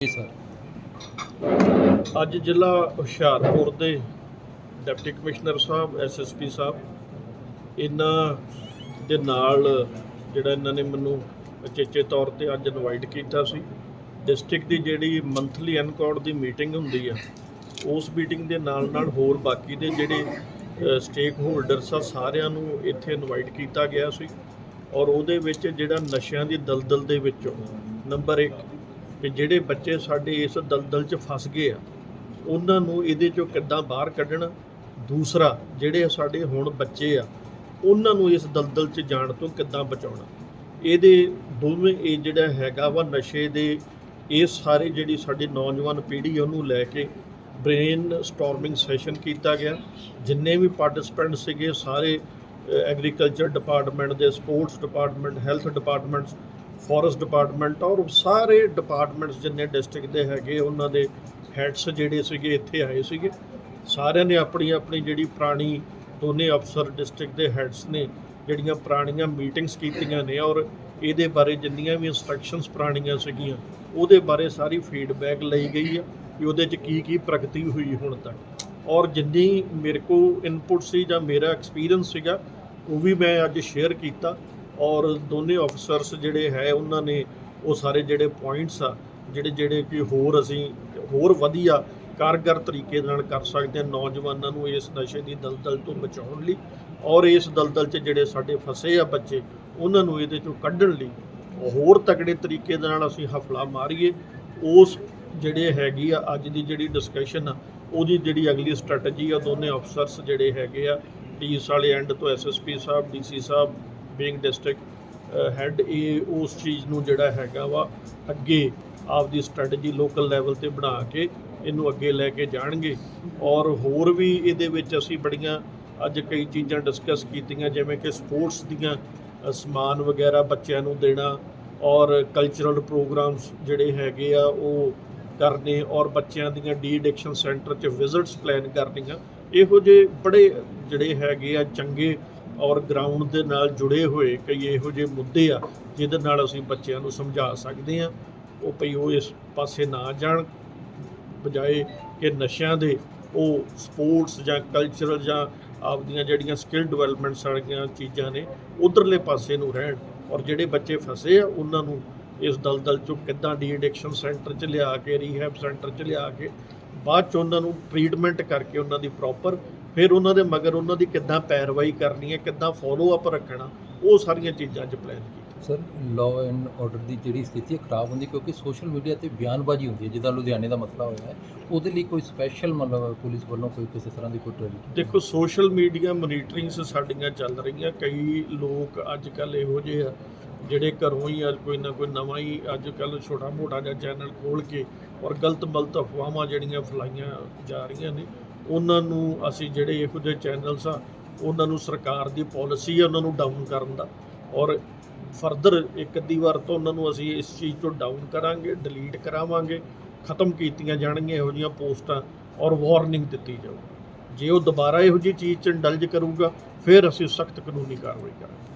ਜੀ, ਸਰ। ਅੱਜ ਜ਼ਿਲ੍ਹਾ ਹੁਸ਼ਿਆਰਪੁਰ ਦੇ ਡਿਪਟੀ ਕਮਿਸ਼ਨਰ ਸਾਹਿਬ ਐਸਐਸਪੀ ਸਾਹਿਬ, ਇਹਨਾਂ ਦੇ ਨਾਲ ਜਿਹੜਾ ਇਹਨਾਂ ਨੇ ਮੈਨੂੰ ਅਚੇਚੇ ਤੌਰ ਤੇ ਅੱਜ ਇਨਵਾਈਟ ਕੀਤਾ ਸੀ। ਡਿਸਟ੍ਰਿਕਟ ਦੀ ਜਿਹੜੀ ਮੰਥਲੀ ਐਨਕੌਡ ਦੀ ਮੀਟਿੰਗ ਹੁੰਦੀ ਆ, ਉਸ ਮੀਟਿੰਗ ਦੇ ਨਾਲ ਨਾਲ ਹੋਰ ਬਾਕੀ ਦੇ ਜਿਹੜੇ ਸਟੇਕ ਹੋਲਡਰਸ ਆ, ਸਾਰਿਆਂ ਨੂੰ ਇੱਥੇ ਇਨਵਾਈਟ ਕੀਤਾ ਗਿਆ ਸੀ। ਔਰ ਉਹਦੇ ਵਿੱਚ ਜਿਹੜਾ ਨਸ਼ਿਆਂ ਦੀ ਦਲਦਲ ਦੇ ਵਿੱਚੋਂ ਨੰਬਰ 1 ਕਿ ਜਿਹੜੇ ਬੱਚੇ ਸਾਡੇ ਇਸ ਦਲਦਲ 'ਚ ਫਸ ਗਏ ਆ, ਉਹਨਾਂ ਨੂੰ ਇਹਦੇ 'ਚੋਂ ਕਿੱਦਾਂ ਬਾਹਰ ਕੱਢਣ? ਦੂਸਰਾ, ਜਿਹੜੇ ਸਾਡੇ ਹੁਣ ਬੱਚੇ ਆ, ਉਹਨਾਂ ਨੂੰ ਇਸ ਦਲਦਲ 'ਚ ਜਾਣ ਤੋਂ ਕਿੱਦਾਂ ਬਚਾਉਣਾ? ਇਹਦੇ ਦੋਵੇਂ ਇਹ ਜਿਹੜਾ ਹੈਗਾ ਵਾ ਨਸ਼ੇ ਦੇ, ਇਹ ਸਾਰੇ ਜਿਹੜੀ ਸਾਡੀ ਨੌਜਵਾਨ ਪੀੜ੍ਹੀ ਉਹਨੂੰ ਲੈ ਕੇ ਬ੍ਰੇਨ ਸਟਾਰਮਿੰਗ ਸੈਸ਼ਨ ਕੀਤਾ ਗਿਆ। ਜਿੰਨੇ ਵੀ ਪਾਰਟਿਸਪੈਂਟ ਸੀਗੇ, ਸਾਰੇ ਐਗਰੀਕਲਚਰ ਡਿਪਾਰਟਮੈਂਟ ਦੇ, sports department, health departments forest department ਔਰ ਸਾਰੇ ਡਿਪਾਰਟਮੈਂਟਸ ਜਿੰਨੇ ਡਿਸਟ੍ਰਿਕਟ ਦੇ ਹੈਗੇ, ਉਹਨਾਂ ਦੇ ਹੈਡਸ ਜਿਹੜੇ ਸੀਗੇ, ਇੱਥੇ ਆਏ ਸੀਗੇ। ਸਾਰਿਆਂ ਨੇ ਆਪਣੀ ਆਪਣੀ ਜਿਹੜੀ ਪੁਰਾਣੀ ਦੋਨੇ ਅਫਸਰ ਡਿਸਟ੍ਰਿਕਟ ਦੇ ਹੈਡਸ ਨੇ, ਜਿਹੜੀਆਂ ਪੁਰਾਣੀਆਂ ਮੀਟਿੰਗਸ ਕੀਤੀਆਂ ਨੇ ਔਰ ਇਹਦੇ ਬਾਰੇ ਜਿੰਨੀਆਂ ਵੀ ਇਨਸਟਰਕਸ਼ਨਸ ਪੁਰਾਣੀਆਂ ਸੀਗੀਆਂ, ਉਹਦੇ ਬਾਰੇ ਸਾਰੀ ਫੀਡਬੈਕ ਲਈ ਗਈ ਆ ਕਿ ਉਹਦੇ 'ਚ ਕੀ ਕੀ ਪ੍ਰਗਤੀ ਹੋਈ ਹੁਣ ਤੱਕ। ਔਰ ਜਿੰਨੀ ਮੇਰੇ ਕੋ ਇਨਪੁਟ ਸੀ ਜਾਂ ਮੇਰਾ ਐਕਸਪੀਰੀਅੰਸ ਸੀਗਾ, ਉਹ ਵੀ ਮੈਂ ਅੱਜ ਸ਼ੇਅਰ ਕੀਤਾ। ਔਰ ਦੋਨੇ ਅਫਸਰਸ ਜਿਹੜੇ ਹੈ, ਉਹਨਾਂ ਨੇ ਉਹ ਸਾਰੇ ਜਿਹੜੇ ਪੁਆਇੰਟਸ ਆ, ਜਿਹੜੇ ਜਿਹੜੇ ਕਿ ਹੋਰ ਅਸੀਂ ਹੋਰ ਵਧੀਆ ਕਾਰਗਰ ਤਰੀਕੇ ਨਾਲ ਕਰ ਸਕਦੇ ਹਾਂ ਨੌਜਵਾਨਾਂ ਨੂੰ ਇਸ ਨਸ਼ੇ ਦੀ ਦਲਦਲ ਤੋਂ ਬਚਾਉਣ ਲਈ ਔਰ ਇਸ ਦਲਦਲ 'ਚ ਜਿਹੜੇ ਸਾਡੇ ਫਸੇ ਆ ਬੱਚੇ, ਉਹਨਾਂ ਨੂੰ ਇਹਦੇ ਚੋਂ ਕੱਢਣ ਲਈ ਹੋਰ ਤਕੜੇ ਤਰੀਕੇ ਦੇ ਨਾਲ ਅਸੀਂ ਹਫਲਾ ਮਾਰੀਏ। ਉਸ ਜਿਹੜੇ ਹੈਗੀ ਆ, ਅੱਜ ਦੀ ਜਿਹੜੀ ਡਿਸਕਸ਼ਨ ਆ, ਉਹਦੀ ਜਿਹੜੀ ਅਗਲੀ ਸਟ੍ਰੈਟਜੀ ਆ, ਦੋਨੇ ਅਫਸਰਸ ਜਿਹੜੇ ਹੈਗੇ ਆ ਡੀਐਸ ਵਾਲੇ ਐਂਡ ਤੋਂ ਐਸਐਸਪੀ ਸਾਹਿਬ ਡੀਸੀ ਸਾਹਿਬ ਬੀਇੰਗ ਡਿਸਟ੍ਰਿਕਟ ਹੈੱਡ ਇਹ ਉਸ ਚੀਜ਼ ਨੂੰ ਜਿਹੜਾ ਹੈਗਾ ਵਾ ਅੱਗੇ ਆਪਦੀ ਸਟ੍ਰੈਟਜੀ ਲੋਕਲ ਲੈਵਲ ਤੇ ਬਣਾ ਕੇ ਇਹਨੂੰ ਅੱਗੇ ਲੈ ਕੇ ਜਾਣਗੇ। ਔਰ ਹੋਰ ਵੀ ਇਹਦੇ ਵਿੱਚ ਅਸੀਂ ਬੜੀਆਂ ਅੱਜ ਕਈ ਚੀਜ਼ਾਂ ਡਿਸਕਸ ਕੀਤੀਆਂ, ਜਿਵੇਂ ਕਿ ਸਪੋਰਟਸ ਦੀਆਂ ਸਮਾਨ ਵਗੈਰਾ ਬੱਚਿਆਂ ਨੂੰ ਦੇਣਾ ਔਰ ਕਲਚਰਲ ਪ੍ਰੋਗਰਾਮਸ ਜਿਹੜੇ ਹੈਗੇ ਆ ਉਹ ਕਰਨੇ ਔਰ ਬੱਚਿਆਂ ਦੀਆਂ ਡੀ ਐਡਿਕਸ਼ਨ ਸੈਂਟਰ 'ਚ ਵਿਜ਼ਿਟਸ ਪਲਾਨ ਕਰਨੀਆਂ। ਇਹੋ ਜਿਹੇ ਬੜੇ ਜਿਹੜੇ ਹੈਗੇ ਆ ਚੰਗੇ ਔਰ ਗਰਾਊਂਡ ਦੇ ਨਾਲ ਜੁੜੇ ਹੋਏ ਕਈ ਇਹੋ ਜਿਹੇ ਮੁੱਦੇ ਆ, ਜਿਹਦੇ ਨਾਲ ਅਸੀਂ ਬੱਚਿਆਂ ਨੂੰ ਸਮਝਾ ਸਕਦੇ ਆ ਉਹ ਭਈ ਉਹ ਇਸ ਪਾਸੇ ਨਾ ਜਾਣ, ਬਜਾਏ ਕਿ ਨਸ਼ਿਆਂ ਦੇ ਉਹ ਸਪੋਰਟਸ ਜਾਂ ਕਲਚਰਲ ਜਾਂ ਆਪਦੀਆਂ ਜਿਹੜੀਆਂ ਸਕਿੱਲ ਡਿਵੈਲਪਮੈਂਟ ਵਾਲੀਆਂ ਚੀਜ਼ਾਂ ਨੇ, ਉਧਰਲੇ ਪਾਸੇ ਨੂੰ ਰਹਿਣ। ਔਰ ਜਿਹੜੇ ਬੱਚੇ ਫਸੇ ਆ, ਉਹਨਾਂ ਨੂੰ ਇਸ ਦਲਦਲ ਚੋਂ ਕਿੱਦਾਂ ਡੀ ਐਡਿਕਸ਼ਨ ਸੈਂਟਰ 'ਚ ਲਿਆ ਕੇ ਰੀਹੈਬ ਸੈਂਟਰ 'ਚ ਲਿਆ ਕੇ, ਬਾਅਦ 'ਚ ਉਹਨਾਂ ਨੂੰ ਟ੍ਰੀਟਮੈਂਟ ਕਰਕੇ ਉਹਨਾਂ ਦੀ ਪ੍ਰੋਪਰ ਫਿਰ ਉਹਨਾਂ ਦੇ ਮਗਰ ਉਹਨਾਂ ਦੀ ਕਿੱਦਾਂ ਪੈਰਵਾਈ ਕਰਨੀ ਹੈ ਕਿੱਦਾਂ ਫੋਲੋ ਅਪ ਰੱਖਣਾ ਉਹ ਸਾਰੀਆਂ ਚੀਜ਼ਾਂ 'ਚ ਪਲਾਨ ਕੀਤਾ ਸਰ ਲਾਅ ਐਂਡ ਆਰਡਰ ਦੀ ਜਿਹੜੀ ਸਥਿਤੀ ਹੈ ਖਰਾਬ ਹੁੰਦੀ ਕਿਉਂਕਿ ਸੋਸ਼ਲ ਮੀਡੀਆ ਤੇ ਬਿਆਨਬਾਜ਼ੀ ਹੁੰਦੀ ਹੈ ਜਿੱਦਾਂ ਲੁਧਿਆਣੇ ਦਾ ਮਸਲਾ ਹੋਇਆ ਹੈ ਉਹਦੇ ਲਈ ਕੋਈ ਸਪੈਸ਼ਲ ਮਤਲਬ ਪੁਲਿਸ ਵੱਲੋਂ ਕੋਈ ਕਿਸੇ ਤਰ੍ਹਾਂ ਦੀ ਕੋਈ ਟ੍ਰੇਨਿੰਗ ਦੇਖੋ ਸੋਸ਼ਲ ਮੀਡੀਆ ਮੋਨੀਟਰਿੰਗਸ ਸਾਡੀਆਂ ਚੱਲ ਰਹੀਆਂ ਕਈ ਲੋਕ ਅੱਜ ਕੱਲ ਇਹੋ ਜਿਹੇ ਆ ਜਿਹੜੇ ਘਰੋਂ ਹੀ ਅੱਜ ਕੋਈ ਨਾ ਕੋਈ ਨਵਾਂ ਹੀ ਅੱਜ ਕੱਲ ਛੋਟਾ ਮੋਟਾ ਜਿਹਾ ਚੈਨਲ ਖੋਲ ਕੇ ਔਰ ਗਲਤ ਮਲਤ ਅਫਵਾਹਾਂ ਜਿਹੜੀਆਂ ਫਲਾਈਆਂ ਜਾ ਰਹੀਆਂ ਨੇ ਉਹਨਾਂ ਨੂੰ ਅਸੀਂ ਜਿਹੜੇ ਇਹੋ ਜਿਹੇ ਚੈਨਲਸ ਆ, ਉਹਨਾਂ ਨੂੰ ਸਰਕਾਰ ਦੀ ਪਾਲਿਸੀ ਆ, ਉਹਨਾਂ ਨੂੰ ਡਾਊਨ ਕਰਨ ਦਾ। ਔਰ ਫਰਦਰ ਇੱਕ ਅੱਧੀ ਵਾਰ ਤੋਂ ਉਹਨਾਂ ਨੂੰ ਅਸੀਂ ਇਸ ਚੀਜ਼ ਤੋਂ ਡਾਊਨ ਕਰਾਂਗੇ ਡਿਲੀਟ ਕਰਾਵਾਂਗੇ, ਖਤਮ ਕੀਤੀਆਂ ਜਾਣਗੀਆਂ ਇਹੋ ਜਿਹੀਆਂ ਪੋਸਟਾਂ ਔਰ ਵਾਰਨਿੰਗ ਦਿੱਤੀ ਜਾਊ ਜੇ ਉਹ ਦੁਬਾਰਾ ਇਹੋ ਜਿਹੀ ਚੀਜ਼ 'ਚ ਇੰਡਲਜ ਕਰੂਗਾ, ਫਿਰ ਅਸੀਂ ਸਖਤ ਕਾਨੂੰਨੀ ਕਾਰਵਾਈ ਕਰਾਂਗੇ।